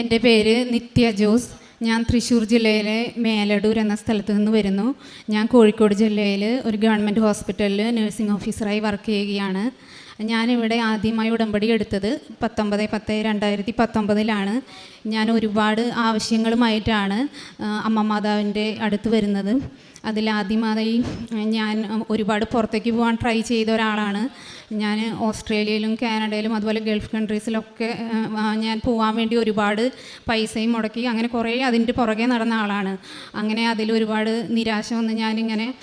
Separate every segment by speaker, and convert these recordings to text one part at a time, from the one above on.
Speaker 1: എന്റെ പേര് നിത്യ ജോസ്. ഞാൻ തൃശ്ശൂർ ജില്ലയിലെ മേലടൂർ എന്ന സ്ഥലത്ത് നിന്ന് വരുന്നു. ഞാൻ കോഴിക്കോട് ജില്ലയിൽ ഒരു ഗവൺമെന്റ് ഹോസ്പിറ്റലിൽ നഴ്സിംഗ് ഓഫീസറായി വർക്ക് ചെയ്യുകയാണ്. ഞാനിവിടെ ആദ്യമായി ഉടമ്പടി എടുത്തത് പത്തൊമ്പത് പത്ത് രണ്ടായിരത്തി പത്തൊമ്പതിലാണ്. ഞാൻ ഒരുപാട് ആവശ്യങ്ങളുമായിട്ടാണ് അമ്മ മാതാവിന്റെ അടുത്ത് വരുന്നത്. അതിലാദ്യമായി ഞാൻ ഒരുപാട് പുറത്തേക്ക് പോകാൻ ട്രൈ ചെയ്ത ഒരാളാണ്. ഞാൻ ഓസ്ട്രേലിയയിലും കാനഡയിലും അതുപോലെ ഗൾഫ് കൺട്രീസിലൊക്കെ ഞാൻ പോകാൻ വേണ്ടി ഒരുപാട് പൈസയും മുടക്കി അങ്ങനെ കുറേ അതിന്റെ പുറകെ നടന്ന ആളാണ്. അങ്ങനെ അതിൽ ഒരുപാട് നിരാശ വന്ന് ഞാനിങ്ങനെ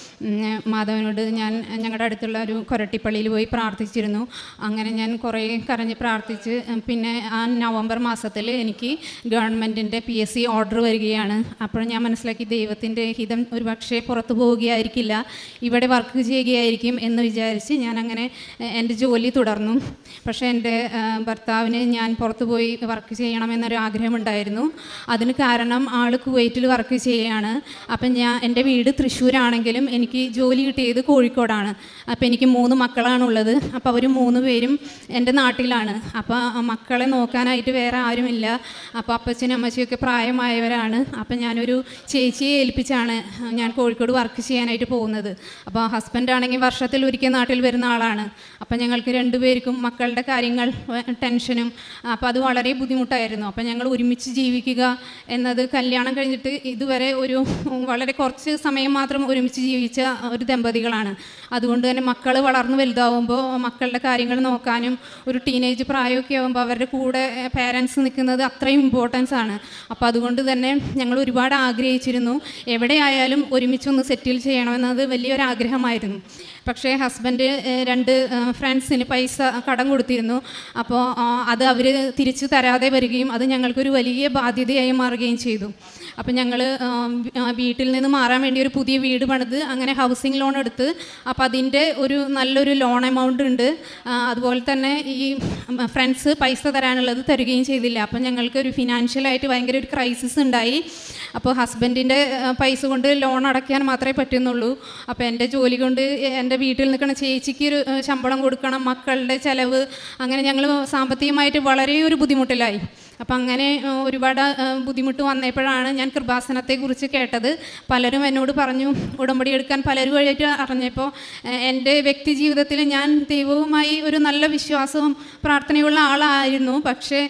Speaker 1: മാധവനോട് ഞാൻ ഞങ്ങളുടെ അടുത്തുള്ള ഒരു കൊരട്ടിപ്പള്ളിയിൽ പോയി പ്രാർത്ഥിച്ചിരുന്നു. അങ്ങനെ ഞാൻ കുറേ കരഞ്ഞ് പ്രാർത്ഥിച്ച് പിന്നെ ആ നവംബർ മാസത്തിൽ എനിക്ക് ഗവൺമെന്റിന്റെ പി എസ് സി ഓർഡർ വരികയാണ്. അപ്പോൾ ഞാൻ മനസ്സിലാക്കി ദൈവത്തിന്റെ ഹിതം ഒരു പക്ഷേ പുറത്തു പോവുകയായിരിക്കില്ല ഇവിടെ വർക്ക് ചെയ്യുകയായിരിക്കും എന്ന് വിചാരിച്ച് ഞാൻ അങ്ങനെ എന്റെ ജോലി തുടർന്നു. പക്ഷേ എന്റെ ഭർത്താവിന് ഞാൻ പുറത്തു പോയി വർക്ക് ചെയ്യണമെന്നൊരു ആഗ്രഹമുണ്ടായിരുന്നു. അതിന് കാരണം ആൾ കുവൈറ്റിൽ വർക്ക് ചെയ്യുകയാണ്. അപ്പം ഞാൻ എന്റെ വീട് തൃശ്ശൂരാണെങ്കിലും എനിക്ക് ജോലി കിട്ടിയത് കോഴിക്കോടാണ്. അപ്പോൾ എനിക്ക് മൂന്ന് മക്കളാണുള്ളത്. അപ്പോൾ അവർ മൂന്ന് പേരും എന്റെ നാട്ടിലാണ്. അപ്പോൾ മക്കളെ നോക്കാനായിട്ട് വേറെ ആരുമില്ല. അപ്പോൾ അപ്പച്ചനും അമ്മച്ചിയൊക്കെ പ്രായമായവരാണ്. അപ്പം ഞാനൊരു ചേച്ചിയെ ഏൽപ്പിച്ചാണ് ഞാൻ കോഴിക്കോട് വർക്ക് ചെയ്യാനായിട്ട് പോകുന്നത്. അപ്പോൾ ഹസ്ബൻഡ് ആണെങ്കിൽ വർഷത്തിൽ ഒരിക്കൽ നാട്ടിൽ വരുന്ന ആളാണ്. അപ്പം ഞങ്ങൾക്ക് രണ്ടുപേർക്കും മക്കളുടെ കാര്യങ്ങൾ ടെൻഷനും അപ്പോൾ അത് വളരെ ബുദ്ധിമുട്ടായിരുന്നു. അപ്പം ഞങ്ങൾ ഒരുമിച്ച് ജീവിക്കുക എന്നത് കല്യാണം കഴിഞ്ഞിട്ട് ഇതുവരെ ഒരു വളരെ കുറച്ച് സമയം മാത്രം ഒരുമിച്ച് ജീവിച്ച ഒരു ദമ്പതികളാണ്. അതുകൊണ്ട് തന്നെ മക്കൾ വളർന്നു വലുതാവുമ്പോൾ മക്കളുടെ കാര്യങ്ങൾ നോക്കാനും ഒരു ടീനേജ് പ്രായമൊക്കെ ആകുമ്പോൾ അവരുടെ കൂടെ പേരൻസ് നിൽക്കുന്നത് അത്രയും ഇമ്പോർട്ടൻസ് ആണ്. അപ്പോൾ അതുകൊണ്ട് തന്നെ ഞങ്ങൾ ഒരുപാട് ആഗ്രഹിച്ചിരുന്നു. എവിടെയായാലും ഒരുമിച്ചൊന്ന് സെറ്റിൽ ചെയ്യണമെന്നത് വലിയൊരു ആഗ്രഹമായിരുന്നു പക്ഷേ ഹസ്ബൻഡ് രണ്ട് ഫ്രണ്ട്സിന് പൈസ കടം കൊടുത്തിരുന്നു. അപ്പോൾ അത് അവർ തിരിച്ചു തരാതെ വരികയും അത് ഞങ്ങൾക്കൊരു വലിയ ബാധ്യതയായി മാറുകയും ചെയ്തു. അപ്പം ഞങ്ങൾ വീട്ടിൽ നിന്ന് മാറാൻ വേണ്ടി ഒരു പുതിയ വീട് പണിത് അങ്ങനെ ഹൗസിംഗ് ലോൺ എടുത്ത് അപ്പോൾ അതിന്റെ ഒരു നല്ലൊരു ലോൺ എമൗണ്ട് ഉണ്ട്. അതുപോലെ തന്നെ ഈ ഫ്രണ്ട്സ് പൈസ തരാനുള്ളത് തരികയും ചെയ്തില്ല. അപ്പം ഞങ്ങൾക്ക് ഒരു ഫിനാൻഷ്യലായിട്ട് ഭയങ്കര ഒരു ക്രൈസിസ് ഉണ്ടായി. അപ്പോൾ ഹസ്ബൻഡിന്റെ പൈസ കൊണ്ട് ലോൺ അടയ്ക്കാൻ മാത്രമേ പറ്റുന്നുള്ളൂ. അപ്പോൾ എന്റെ ജോലി കൊണ്ട് എന്റെ വീട്ടിൽ നിൽക്കുന്ന ചേച്ചിക്ക് ഒരു ശമ്പളം കൊടുക്കണം മക്കളുടെ ചിലവ് അങ്ങനെ ഞങ്ങൾ സാമ്പത്തികമായിട്ട് വളരെ ഒരു ബുദ്ധിമുട്ടിലായി. അപ്പം അങ്ങനെ ഒരുപാട് ബുദ്ധിമുട്ട് വന്നപ്പോഴാണ് ഞാൻ കൃപാസനത്തെക്കുറിച്ച് കേട്ടത്. പലരും എന്നോട് പറഞ്ഞു ഉടമ്പടി എടുക്കാൻ പലരും വഴിയായിട്ട് അറിഞ്ഞപ്പോൾ എന്റെ വ്യക്തി ജീവിതത്തിൽ ഞാൻ ദൈവവുമായി ഒരു നല്ല വിശ്വാസവും പ്രാർത്ഥനയുള്ള ആളായിരുന്നു. പക്ഷേ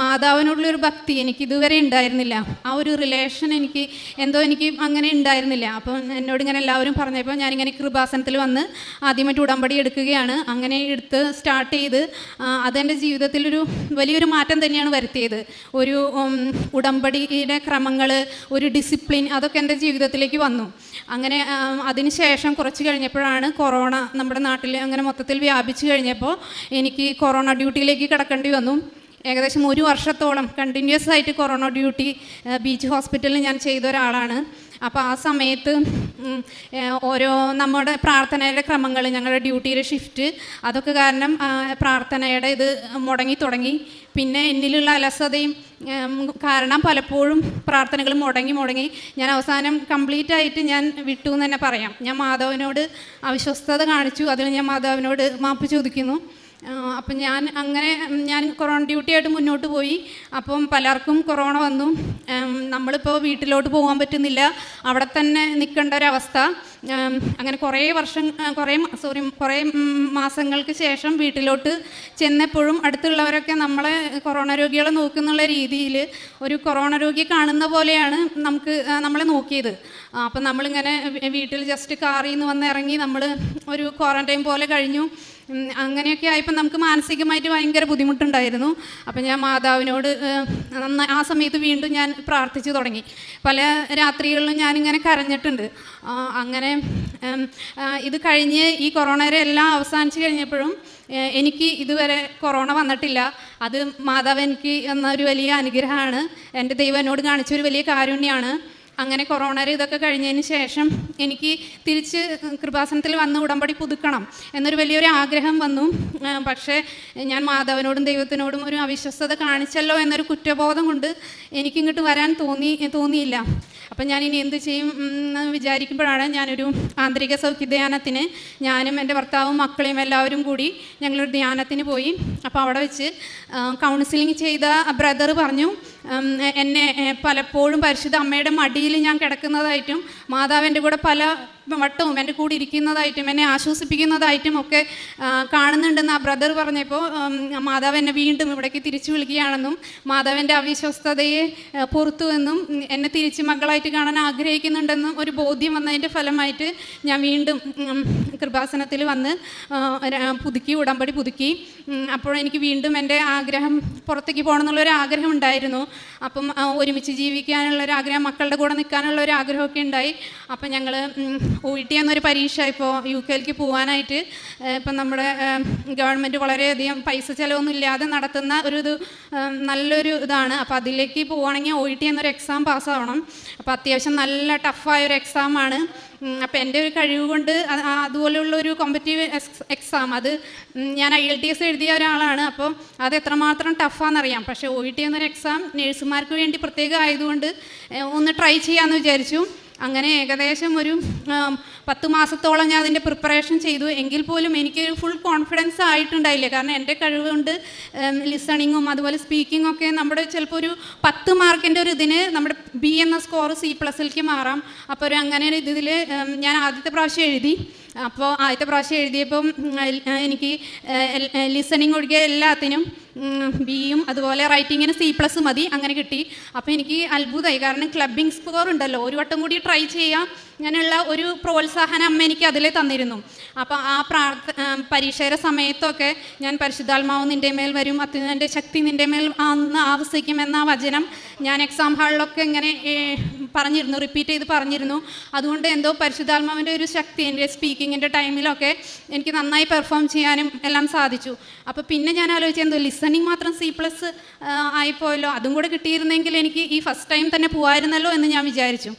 Speaker 1: മാതാവിനോടുള്ളൊരു ഭക്തി എനിക്ക് ഇതുവരെ ഉണ്ടായിരുന്നില്ല. ആ ഒരു റിലേഷൻ എനിക്ക് എന്തോ എനിക്ക് അങ്ങനെ ഉണ്ടായിരുന്നില്ല. അപ്പം എന്നോട് ഇങ്ങനെ എല്ലാവരും പറഞ്ഞപ്പോൾ ഞാനിങ്ങനെ കൃപാസനത്തിൽ വന്ന് ആദ്യമായിട്ട് ഉടമ്പടി എടുക്കുകയാണ്. അങ്ങനെ എടുത്ത് സ്റ്റാർട്ട് ചെയ്ത് അതെന്റെ ജീവിതത്തിലൊരു വലിയൊരു മാറ്റം തന്നെയാണ് വരുത്തിയത് ഒരു ഉടമ്പടിയുടെ ക്രമങ്ങൾ ഒരു ഡിസിപ്ലിൻ അതൊക്കെ എന്റെ ജീവിതത്തിലേക്ക് വന്നു. അങ്ങനെ അതിനുശേഷം കുറച്ച് കഴിഞ്ഞപ്പോഴാണ് കൊറോണ നമ്മുടെ നാട്ടിൽ അങ്ങനെ മൊത്തത്തിൽ വ്യാപിച്ചു കഴിഞ്ഞപ്പോൾ എനിക്ക് കൊറോണ ഡ്യൂട്ടിയിലേക്ക് കിടക്കേണ്ടി വന്നു. ഏകദേശം ഒരു വർഷത്തോളം കണ്ടിന്യൂസ് ആയിട്ട് കൊറോണ ഡ്യൂട്ടി ബീച്ച് ഹോസ്പിറ്റലിൽ ഞാൻ ചെയ്ത ഒരാളാണ്. അപ്പോൾ ആ സമയത്ത് ഓരോ നമ്മുടെ പ്രാർത്ഥനയുടെ ക്രമങ്ങൾ ഞങ്ങളുടെ ഡ്യൂട്ടിയുടെ ഷിഫ്റ്റ് അതൊക്കെ കാരണം പ്രാർത്ഥനയുടെ ഇത് മുടങ്ങി തുടങ്ങി. പിന്നെ എന്നിലുള്ള അലസതയും കാരണം പലപ്പോഴും പ്രാർത്ഥനകൾ മുടങ്ങി മുടങ്ങി. ഞാൻ അവസാനം കംപ്ലീറ്റ് ആയിട്ട് ഞാൻ വിട്ടു എന്ന് തന്നെ പറയാം. ഞാൻ മാധവനോട് അവിശ്വസ്തത കാണിച്ചു. അതിൽ ഞാൻ മാധവനോട് മാപ്പ് ചോദിക്കുന്നു. അപ്പം ഞാൻ അങ്ങനെ ഞാൻ കൊറോണ ഡ്യൂട്ടി ആയിട്ട് മുന്നോട്ട് പോയി. അപ്പം പലർക്കും കൊറോണ വന്നു. നമ്മളിപ്പോൾ വീട്ടിലോട്ട് പോകാൻ പറ്റുന്നില്ല. അവിടെ തന്നെ നിൽക്കേണ്ട ഒരവസ്ഥ. അങ്ങനെ കുറേ വർഷം കുറേ സോറി കുറേ മാസങ്ങൾക്ക് ശേഷം വീട്ടിലോട്ട് ചെന്നപ്പോഴും അടുത്തുള്ളവരൊക്കെ നമ്മളെ കൊറോണ രോഗികളെ നോക്കുന്നുള്ള രീതിയിൽ ഒരു കൊറോണ രോഗിയെ കാണുന്ന പോലെയാണ് നമുക്ക് നമ്മളെ നോക്കിയത്. അപ്പം നമ്മളിങ്ങനെ വീട്ടിൽ ജസ്റ്റ് കാറിൽ നിന്ന് വന്ന് ഇറങ്ങി നമ്മൾ ഒരു ക്വാറന്റൈൻ പോലെ കഴിഞ്ഞു. അങ്ങനെയൊക്കെ ആയപ്പോൾ നമുക്ക് മാനസികമായിട്ട് ഭയങ്കര ബുദ്ധിമുട്ടുണ്ടായിരുന്നു. അപ്പം ഞാൻ മാതാവിനോട് നന്ന ആ സമയത്ത് വീണ്ടും ഞാൻ പ്രാർത്ഥിച്ചു തുടങ്ങി. പല രാത്രികളിലും ഞാനിങ്ങനെ കരഞ്ഞിട്ടുണ്ട്. അങ്ങനെ ഇത് കഴിഞ്ഞ് ഈ കൊറോണയുടെ എല്ലാം അവസാനിച്ച് കഴിഞ്ഞപ്പോഴും എനിക്ക് ഇതുവരെ കൊറോണ വന്നിട്ടില്ല. അത് മാതാവ് എനിക്ക് എന്നൊരു വലിയ അനുഗ്രഹമാണ്. എന്റെ ദൈവനോട് കാണിച്ചൊരു വലിയ കാരുണ്യമാണ് അങ്ങനെ കൊറോണയുടെ ഇതൊക്കെ കഴിഞ്ഞതിന് ശേഷം എനിക്ക് തിരിച്ച് കൃപാസനത്തിൽ വന്ന് ഉടമ്പടി പുതുക്കണം എന്നൊരു വലിയൊരു ആഗ്രഹം വന്നു. പക്ഷേ ഞാൻ മാധവനോടും ദൈവത്തിനോടും ഒരു അവിശ്വസ്തത കാണിച്ചല്ലോ എന്നൊരു കുറ്റബോധം കൊണ്ട് എനിക്കിങ്ങോട്ട് വരാൻ തോന്നി തോന്നിയില്ല. അപ്പം ഞാൻ ഇനി എന്ത് ചെയ്യും എന്ന് വിചാരിക്കുമ്പോഴാണ് ഞാനൊരു ആന്തരിക സൗഖ്യ ധ്യാനത്തിന് ഞാനും എന്റെ ഭർത്താവും മക്കളെയും എല്ലാവരും കൂടി ഞങ്ങളൊരു ധ്യാനത്തിന് പോയി. അപ്പോൾ അവിടെ വെച്ച് കൗൺസിലിംഗ് ചെയ്ത ബ്രദർ പറഞ്ഞു എന്നെ പലപ്പോഴും പരിശുദ്ധ അമ്മയുടെ മടിയിൽ ഞാൻ കിടക്കുന്നതായിട്ടും മാതാവിന്റെ കൂടെ പല വട്ടവും എന്റെ കൂടെ ഇരിക്കുന്നതായിട്ടും എന്നെ ആശ്വസിപ്പിക്കുന്നതായിട്ടും ഒക്കെ കാണുന്നുണ്ടെന്ന് ആ ബ്രദർ പറഞ്ഞപ്പോൾ മാതാവ് എന്നെ വീണ്ടും ഇവിടേക്ക് തിരിച്ചു വിളിക്കുകയാണെന്നും മാതാവിന്റെ അവിശ്വസ്തതയെ പുറത്തു എന്നും എന്നെ തിരിച്ച് മക്കളായിട്ട് കാണാൻ ആഗ്രഹിക്കുന്നുണ്ടെന്നും ഒരു ബോധ്യം വന്നതിന്റെ ഫലമായിട്ട് ഞാൻ വീണ്ടും കൃപാസനത്തിൽ വന്ന് പുതുക്കി ഉടമ്പടി പുതുക്കി. അപ്പോൾ എനിക്ക് വീണ്ടും എന്റെ ആഗ്രഹം പുറത്തേക്ക് പോകണം എന്നുള്ളൊരു ആഗ്രഹം ഉണ്ടായിരുന്നു. അപ്പം ഒരുമിച്ച് ജീവിക്കാനുള്ള ഒരു ആഗ്രഹം മക്കളുടെ കൂടെ നിൽക്കാനുള്ള ഒരു ആഗ്രഹമൊക്കെ ഉണ്ടായി. അപ്പം ഞങ്ങൾ ഒ ടി എന്നൊരു പരീക്ഷ ഇപ്പോൾ യു കെയിലേക്ക് പോകാനായിട്ട് ഇപ്പം നമ്മുടെ ഗവൺമെന്റ് വളരെയധികം പൈസ ചിലവൊന്നും ഇല്ലാതെ നടത്തുന്ന ഒരു ഇത് നല്ലൊരു ഇതാണ്. അപ്പോൾ അതിലേക്ക് പോവുകയാണെങ്കിൽ ഒ ടി എന്നൊരു എക്സാം പാസ്സാവണം. അപ്പോൾ അത്യാവശ്യം നല്ല ടഫായ ഒരു എക്സാമാണ് അപ്പോൾ എന്റെ ഒരു കഴിവ് കൊണ്ട് അതുപോലെയുള്ള ഒരു കോമ്പറ്റീവ് എക്സാം അത് ഞാൻ ഐ എൽ ടി എസ് എഴുതിയ ഒരാളാണ്. അപ്പോൾ അത് എത്രമാത്രം ടഫാണെന്നറിയാം പക്ഷേ ഒ ടി എന്നൊരു എക്സാം നേഴ്സുമാർക്ക് വേണ്ടി പ്രത്യേകം ആയതുകൊണ്ട് ഒന്ന് ട്രൈ ചെയ്യാമെന്ന് വിചാരിച്ചു. അങ്ങനെ ഏകദേശം ഒരു പത്ത് മാസത്തോളം ഞാൻ അതിന്റെ പ്രിപ്പറേഷൻ ചെയ്തു. എങ്കിൽ പോലും എനിക്ക് ഫുൾ കോൺഫിഡൻസ് ആയിട്ടുണ്ടായില്ല. കാരണം എന്റെ കഴിവുകൊണ്ട് ലിസണിങ്ങും അതുപോലെ സ്പീക്കിങ്ങും ഒക്കെ നമ്മുടെ ചിലപ്പോൾ ഒരു പത്ത് മാർക്കിന്റെ ഒരു ഇതിന് നമ്മുടെ ബി എന്ന സ്കോർ സി പ്ലസിലേക്ക് മാറാം. അപ്പോൾ ഒരു അങ്ങനെ ഒരു ഇതിൽ ഞാൻ ആദ്യത്തെ പ്രാവശ്യം എഴുതി. അപ്പോൾ ആദ്യത്തെ പ്രാവശ്യം എഴുതിയപ്പം എനിക്ക് ലിസണിങ് ഒഴികെ എല്ലാത്തിനും ബിയും അതുപോലെ റൈറ്റിങ്ങിന് സി പ്ലസ് മതി അങ്ങനെ കിട്ടി. അപ്പോൾ എനിക്ക് അത്ഭുതമായി കാരണം ക്ലബിംഗ് സ്കോർ ഉണ്ടല്ലോ. ഒരു വട്ടം കൂടി ട്രൈ ചെയ്യാം. അങ്ങനെയുള്ള ഒരു പ്രോത്സാഹനം അമ്മ എനിക്ക് അതിൽ തന്നിരുന്നു. അപ്പോൾ ആ പ്രാർത്ഥ പരീക്ഷയുടെ സമയത്തൊക്കെ ഞാൻ പരിശുദ്ധാത്മാവ് നിന്റെ മേൽ വരും അത്യുന്നതിന്റെ ശക്തി നിന്റെ മേൽ അന്ന് ആവസിക്കും എന്ന വചനം ഞാൻ എക്സാം ഹാളിലൊക്കെ ഇങ്ങനെ പറഞ്ഞിരുന്നു റിപ്പീറ്റ് ചെയ്ത് പറഞ്ഞിരുന്നു. അതുകൊണ്ട് എന്തോ പരിശുദ്ധാത്മാവിന്റെ ഒരു ശക്തി എന്റെ സ്പീക്കിങ്ങിന്റെ ടൈമിലൊക്കെ എനിക്ക് നന്നായി പെർഫോം ചെയ്യാനും എല്ലാം സാധിച്ചു. അപ്പോൾ പിന്നെ ഞാൻ ആലോചിച്ചത് എന്തോ ലിസണിങ് മാത്രം സി പ്ലസ് ആയിപ്പോയല്ലോ. അതും കൂടെ കിട്ടിയിരുന്നെങ്കിൽ എനിക്ക് ഈ ഫസ്റ്റ് ടൈം തന്നെ പോകാമായിരുന്നല്ലോ എന്ന് ഞാൻ വിചാരിച്ചു.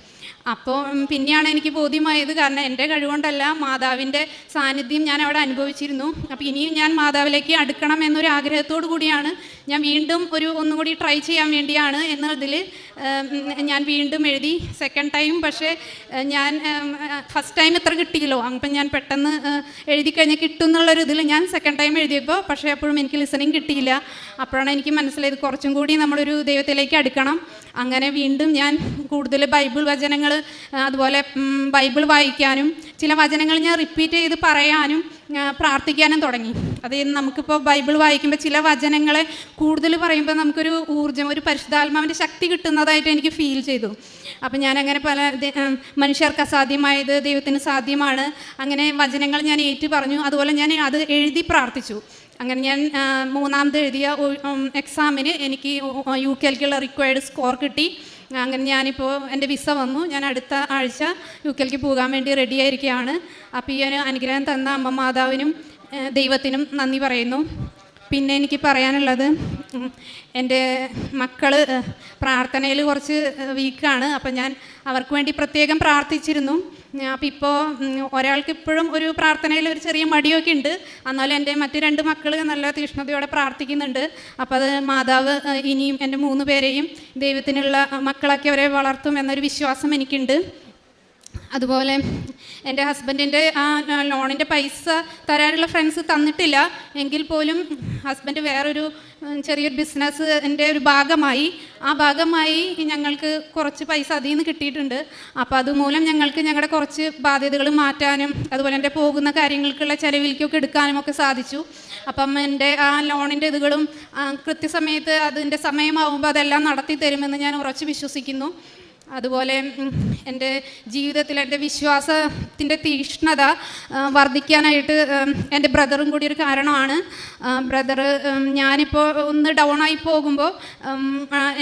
Speaker 1: അപ്പോൾ പിന്നെയാണ് എനിക്ക് ബോധ്യമായത് കാരണം എന്റെ കഴിവുകൊണ്ടല്ല മാതാവിന്റെ സാന്നിധ്യം ഞാൻ അവിടെ അനുഭവിച്ചിരുന്നു. അപ്പോൾ ഇനിയും ഞാൻ മാതാവിലേക്ക് അടുക്കണം എന്നൊരു ആഗ്രഹത്തോടു കൂടിയാണ് ഞാൻ വീണ്ടും ഒരു ഒന്നുകൂടി ട്രൈ ചെയ്യാൻ വേണ്ടിയാണ് എന്നതിൽ ഞാൻ വീണ്ടും എഴുതി. സെക്കൻഡ് ടൈം പക്ഷേ ഞാൻ ഫസ്റ്റ് ടൈം ഇത്ര കിട്ടിയല്ലോ. അപ്പം ഞാൻ പെട്ടെന്ന് എഴുതി കഴിഞ്ഞാൽ കിട്ടും എന്നുള്ളൊരു ഇതിൽ ഞാൻ സെക്കൻഡ് ടൈം എഴുതിയപ്പോൾ പക്ഷേ അപ്പോഴും എനിക്ക് ലിസണിങ് കിട്ടിയില്ല. അപ്പോഴാണ് എനിക്ക് മനസ്സിലായത് കുറച്ചും കൂടി നമ്മളൊരു ദൈവത്തിലേക്ക് അടുക്കണം. അങ്ങനെ വീണ്ടും ഞാൻ കൂടുതൽ ബൈബിൾ വചനങ്ങൾ അതുപോലെ ബൈബിൾ വായിക്കാനും ചില വചനങ്ങൾ ഞാൻ റിപ്പീറ്റ് ചെയ്ത് പറയാനും പ്രാർത്ഥിക്കാനും തുടങ്ങി. അത് നമുക്കിപ്പോൾ ബൈബിൾ വായിക്കുമ്പോൾ ചില വചനങ്ങളെ കൂടുതൽ പറയുമ്പോൾ നമുക്കൊരു ഊർജം ഒരു പരിശുദ്ധാത്മാവിന്റെ ശക്തി കിട്ടുന്നതായിട്ട് എനിക്ക് ഫീൽ ചെയ്തു. അപ്പം ഞാനങ്ങനെ പല ദ- ഉം, മനുഷ്യർക്ക് അസാധ്യമായത് ദൈവത്തിന് സാധ്യമാണ്. അങ്ങനെ വചനങ്ങൾ ഞാൻ ഏറ്റു പറഞ്ഞു. അതുപോലെ ഞാൻ അത് എഴുതി പ്രാർത്ഥിച്ചു. അങ്ങനെ ഞാൻ മൂന്നാമത് എഴുതിയ എക്സാമിന് എനിക്ക് യു കെ എൽക്കുള്ള റിക്വയർഡ് സ്കോർ കിട്ടി. അങ്ങനെ ഞാനിപ്പോൾ എന്റെ വിസ വന്നു. ഞാൻ അടുത്ത ആഴ്ച യു കെ എൽക്ക് പോകാൻ വേണ്ടി റെഡി ആയിരിക്കുകയാണ്. അപ്പോൾ ഈ ഒരു അനുഗ്രഹം തന്ന അമ്മ മാതാവിനും ദൈവത്തിനും നന്ദി പറയുന്നു. പിന്നെ എനിക്ക് പറയാനുള്ളത് എന്റെ മക്കൾ പ്രാർത്ഥനയിൽ കുറച്ച് വീക്കാണ്. അപ്പം ഞാൻ അവർക്ക് വേണ്ടി പ്രത്യേകം പ്രാർത്ഥിച്ചിരുന്നു. അപ്പം ഇപ്പോൾ ഒരാൾക്ക് ഇപ്പോഴും ഒരു പ്രാർത്ഥനയിൽ ഒരു ചെറിയ മടിയൊക്കെ ഉണ്ട്. എന്നാലും എന്റെ മറ്റ് രണ്ട് മക്കൾ നല്ല തീഷ്ണതയോടെ പ്രാർത്ഥിക്കുന്നുണ്ട്. അപ്പോൾ അത് മാതാവ് ഇനിയും എന്റെ മൂന്ന് പേരെയും ദൈവത്തിനുള്ള മക്കളാക്കി അവരെ വളർത്തും എന്നൊരു വിശ്വാസം എനിക്കുണ്ട്. അതുപോലെ എന്റെ ഹസ്ബൻഡിന്റെ ആ ലോണിന്റെ പൈസ തരാനുള്ള ഫ്രണ്ട്സ് തന്നിട്ടില്ല. എങ്കിൽ പോലും ഹസ്ബൻഡ് വേറൊരു ചെറിയൊരു ബിസിനസ് എന്റെ ഒരു ഭാഗമായി. ആ ഭാഗമായി ഞങ്ങൾക്ക് കുറച്ച് പൈസ അതിൽ നിന്ന് കിട്ടിയിട്ടുണ്ട്. അപ്പോൾ അതുമൂലം ഞങ്ങൾക്ക് ഞങ്ങളുടെ കുറച്ച് ബാധ്യതകൾ മാറ്റാനും അതുപോലെ എന്റെ പോകുന്ന കാര്യങ്ങൾക്കുള്ള ചിലവിലേക്കൊക്കെ എടുക്കാനും ഒക്കെ സാധിച്ചു. അപ്പം എന്റെ ആ ലോണിന്റെ ഇതുകളും കൃത്യസമയത്ത് അതിന്റെ സമയമാകുമ്പോൾ അതെല്ലാം നടത്തി തരുമെന്ന് ഞാൻ ഉറച്ച് വിശ്വസിക്കുന്നു. അതുപോലെ എന്റെ ജീവിതത്തിൽ എന്റെ വിശ്വാസത്തിന്റെ തീഷ്ണത വർദ്ധിക്കാനായിട്ട് എന്റെ ബ്രദറും കൂടി ഒരു കാരണമാണ്. ബ്രദർ ഞാനിപ്പോൾ ഒന്ന് ഡൗൺ ആയി പോകുമ്പോൾ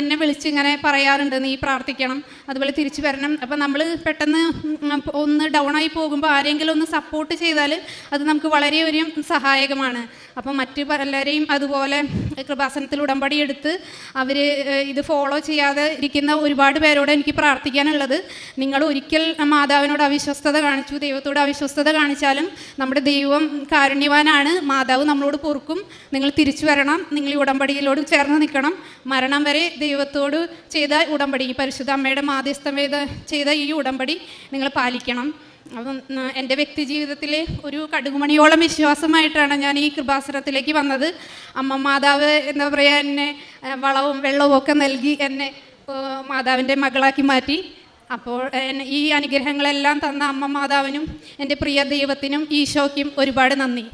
Speaker 1: എന്നെ വിളിച്ച് ഇങ്ങനെ പറയാറുണ്ട് നീ പ്രാർത്ഥിക്കണം അതുപോലെ തിരിച്ചു വരണം. അപ്പോൾ നമ്മൾ പെട്ടെന്ന് ഒന്ന് ഡൗൺ ആയി പോകുമ്പോൾ ആരെങ്കിലും ഒന്ന് സപ്പോർട്ട് ചെയ്താൽ അത് നമുക്ക് വളരെ ഒരു സഹായകമാണ്. അപ്പോൾ മറ്റ് പലരെയും അതുപോലെ കൃപാസനത്തിൽ ഉടമ്പടി എടുത്ത് അവർ ഇത് ഫോളോ ചെയ്യാതെ ഇരിക്കുന്ന ഒരുപാട് പേരോട് എനിക്ക് പ്രാർത്ഥിക്കാനുള്ളത്. നിങ്ങൾ ഒരിക്കൽ മാതാവിനോട് അവിശ്വസ്തത കാണിച്ചു ദൈവത്തോട് അവിശ്വസ്തത കാണിച്ചാലും നമ്മുടെ ദൈവം കാരുണ്യവാനാണ്. മാതാവ് നമ്മളോട് പൊറുക്കും. നിങ്ങൾ തിരിച്ചു വരണം. നിങ്ങൾ ഈ ഉടമ്പടിയിലോട് ചേർന്ന് നിൽക്കണം. മരണം വരെ ദൈവത്തോട് ചെയ്ത ഉടമ്പടി ഈ പരിശുദ്ധ അമ്മയുടെ മാധ്യസ്ഥം ചെയ്ത ഈ ഉടമ്പടി നിങ്ങൾ പാലിക്കണം. അപ്പം എന്റെ വ്യക്തി ജീവിതത്തിലെ ഒരു കടുകുമണിയോളം വിശ്വാസമായിട്ടാണ് ഞാൻ ഈ കൃപാസനത്തിലേക്ക് വന്നത്. അമ്മ മാതാവ് എന്താ പറയുക എന്നെ വളവും വെള്ളവും ഒക്കെ നൽകി എന്നെ മാതാവിന്റെ മകളാക്കി മാറ്റി. അപ്പോൾ ഈ അനുഗ്രഹങ്ങളെല്ലാം തന്ന അമ്മ മാതാവിനും എന്റെ പ്രിയ ദൈവത്തിനും ഈശോയ്ക്കും ഒരുപാട് നന്ദി.